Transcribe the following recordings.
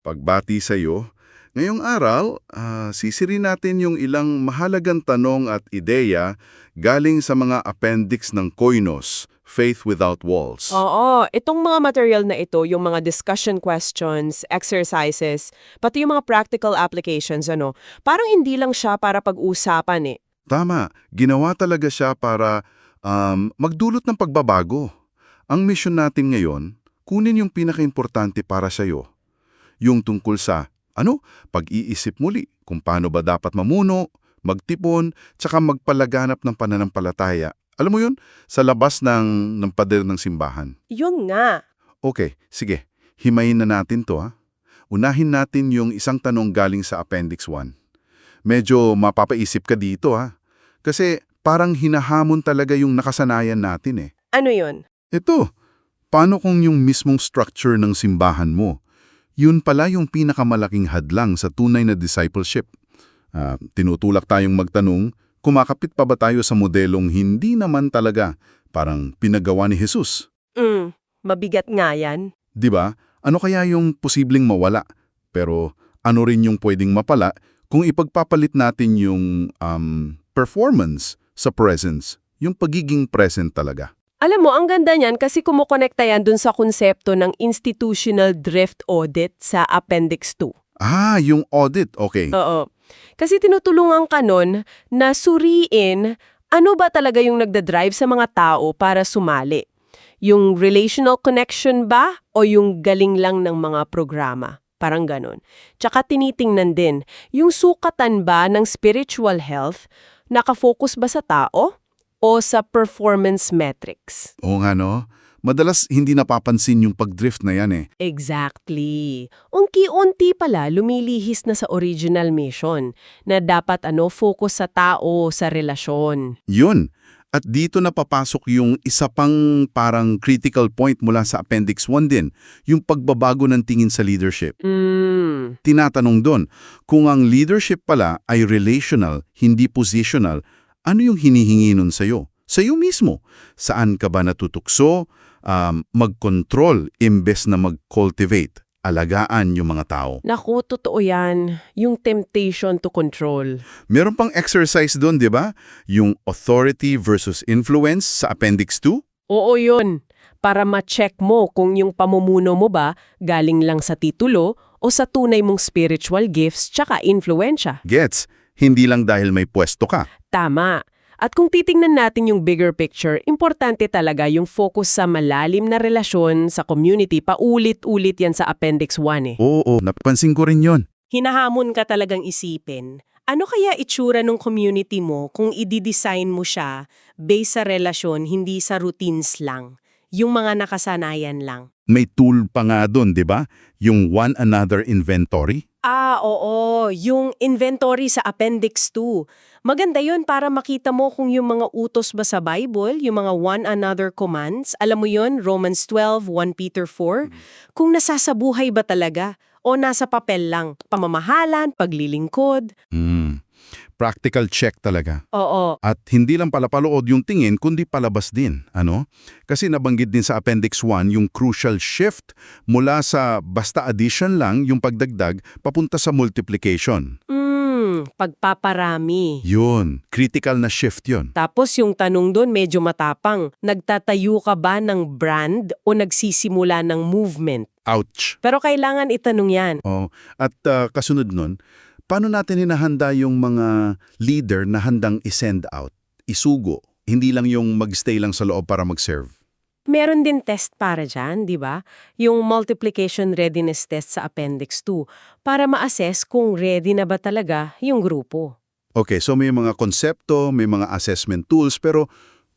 pagbati sa iyo. Ngayong araw, ah, sisirin natin yung ilang mahalagang tanong at ideya galing sa mga appendix ng Koinos, Faith Without Walls. Oo, itong mga material na ito, yung mga discussion questions, exercises, pati yung mga practical applications, ano, parang hindi lang siya para pag-usapan eh. Tama, ginawa talaga siya para um, magdulot ng pagbabago. Ang mission natin ngayon, kunin yung pinakaimportante para sa iyo. Yung tungkol sa, ano, pag-iisip muli kung paano ba dapat mamuno, magtipon, tsaka magpalaganap ng pananampalataya. Alam mo yun, sa labas ng, ng pader ng simbahan. Yun nga. Okay, sige, himayin na natin to ha. Unahin natin yung isang tanong galing sa Appendix 1. Medyo mapapaisip ka dito ha. Kasi parang hinahamon talaga yung nakasanayan natin eh. Ano yun? Ito, paano kung yung mismong structure ng simbahan mo, yun pala yung pinakamalaking hadlang sa tunay na discipleship. Ah, tinutulak tayong magtanong, kumakapit pa ba tayo sa modelong hindi naman talaga parang pinagawa ni Jesus? Mm, mabigat nga yan. 'Di ba? Ano kaya yung posibleng mawala? Pero ano rin yung pwedeng mapala kung ipagpapalit natin yung um, performance sa presence, yung pagiging present talaga. Alam mo, ang ganda niyan kasi kumukonekta yan dun sa konsepto ng institutional drift audit sa Appendix 2. Ah, yung audit. Okay. Oo. Kasi tinutulungan ka nun na suriin ano ba talaga yung nagdadrive sa mga tao para sumali. Yung relational connection ba o yung galing lang ng mga programa? Parang ganon. Tsaka tinitingnan din, yung sukatan ba ng spiritual health, nakafocus ba sa tao o sa performance metrics? Oo nga no. Madalas hindi napapansin yung pagdrift na yan eh. Exactly. Unti-unti pala lumilihis na sa original mission na dapat ano focus sa tao, sa relasyon. Yun. At dito na papasok yung isa pang parang critical point mula sa Appendix 1 din, yung pagbabago ng tingin sa leadership. Mm. Tinatanong doon, kung ang leadership pala ay relational, hindi positional, ano yung hinihingi nun sa'yo? Sa'yo mismo. Saan ka ba natutukso? Um, mag-control imbes na mag-cultivate. Alagaan yung mga tao. Naku, totoo yan. Yung temptation to control. Meron pang exercise doon, di ba? Yung authority versus influence sa Appendix 2? Oo yun. Para ma-check mo kung yung pamumuno mo ba galing lang sa titulo o sa tunay mong spiritual gifts tsaka influensya. Gets? Hindi lang dahil may pwesto ka. Tama. At kung titingnan natin yung bigger picture, importante talaga yung focus sa malalim na relasyon sa community. Paulit-ulit yan sa Appendix 1 eh. Oo, napansin ko rin yon. Hinahamon ka talagang isipin, ano kaya itsura ng community mo kung i-design mo siya based sa relasyon, hindi sa routines lang? Yung mga nakasanayan lang. May tool pa nga doon, di ba? Yung one another inventory. Ah, oo. Yung inventory sa Appendix 2. Maganda yun para makita mo kung yung mga utos ba sa Bible, yung mga one another commands, alam mo yun, Romans 12, 1 Peter 4, kung nasasabuhay ba talaga o nasa papel lang, pamamahalan, paglilingkod. Hmm. Practical check talaga. Oo. At hindi lang pala palood yung tingin, kundi palabas din. Ano? Kasi nabanggit din sa Appendix 1 yung crucial shift mula sa basta addition lang yung pagdagdag papunta sa multiplication. Mm, pagpaparami. Yun. Critical na shift yun. Tapos yung tanong doon medyo matapang, nagtatayo ka ba ng brand o nagsisimula ng movement? Ouch. Pero kailangan itanong yan. Oh, at uh, kasunod nun, paano natin hinahanda yung mga leader na handang isend out, isugo, hindi lang yung magstay lang sa loob para mag-serve? Meron din test para dyan, di ba? Yung multiplication readiness test sa Appendix 2 para ma-assess kung ready na ba talaga yung grupo. Okay, so may mga konsepto, may mga assessment tools, pero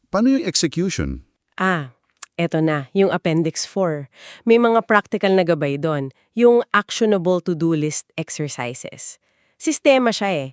paano yung execution? Ah, eto na, yung Appendix 4. May mga practical na gabay doon, yung actionable to-do list exercises. Sistema siya eh.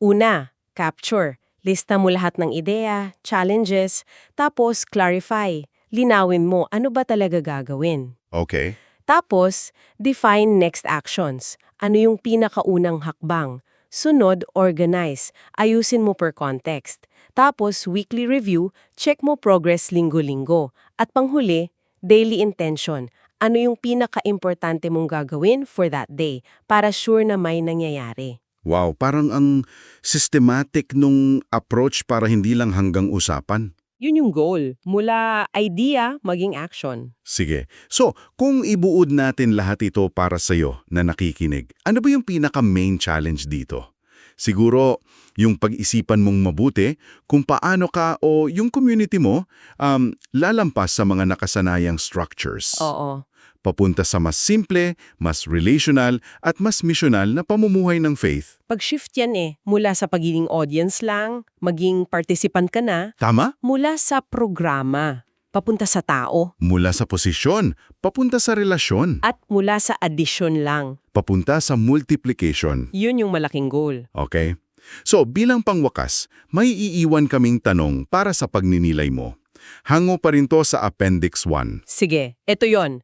Una, capture. Lista mo lahat ng ideya, challenges, tapos clarify. Linawin mo ano ba talaga gagawin. Okay. Tapos, define next actions. Ano yung pinakaunang hakbang? Sunod, organize. Ayusin mo per context. Tapos, weekly review, check mo progress linggo-linggo. At panghuli, daily intention. ano yung pinaka-importante mong gagawin for that day para sure na may nangyayari. Wow, parang ang systematic nung approach para hindi lang hanggang usapan. Yun yung goal. Mula idea, maging action. Sige. So, kung ibuod natin lahat ito para sa'yo na nakikinig, ano ba yung pinaka-main challenge dito? Siguro, yung pag-isipan mong mabuti kung paano ka o yung community mo um, lalampas sa mga nakasanayang structures. Oo. Papunta sa mas simple, mas relational, at mas missional na pamumuhay ng faith. Pag-shift yan eh. Mula sa pagiging audience lang, maging participant ka na, Tama? mula sa programa, papunta sa tao, Mula sa posisyon, papunta sa relasyon, at mula sa addition lang. papunta sa multiplication. Yun yung malaking goal. Okay? So, bilang pangwakas, may iiwan kaming tanong para sa pagninilay mo. Hango pa rin to sa Appendix 1. Sige, eto yon.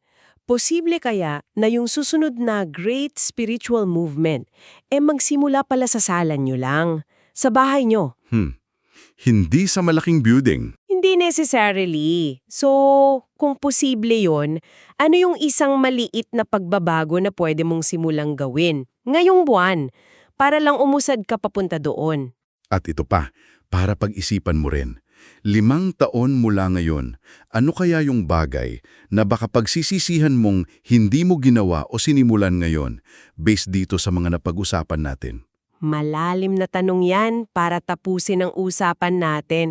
Posible kaya na yung susunod na great spiritual movement eh magsimula pala sa sala nyo lang, sa bahay nyo. Hmm. Hindi sa malaking building. Hindi necessarily. So, kung posible yon, ano yung isang maliit na pagbabago na pwede mong simulang gawin ngayong buwan para lang umusad ka papunta doon? At ito pa, para pag-isipan mo rin. Limang taon mula ngayon, ano kaya yung bagay na baka pagsisisihan mong hindi mo ginawa o sinimulan ngayon based dito sa mga napag-usapan natin? Malalim na tanong yan para tapusin ang usapan natin.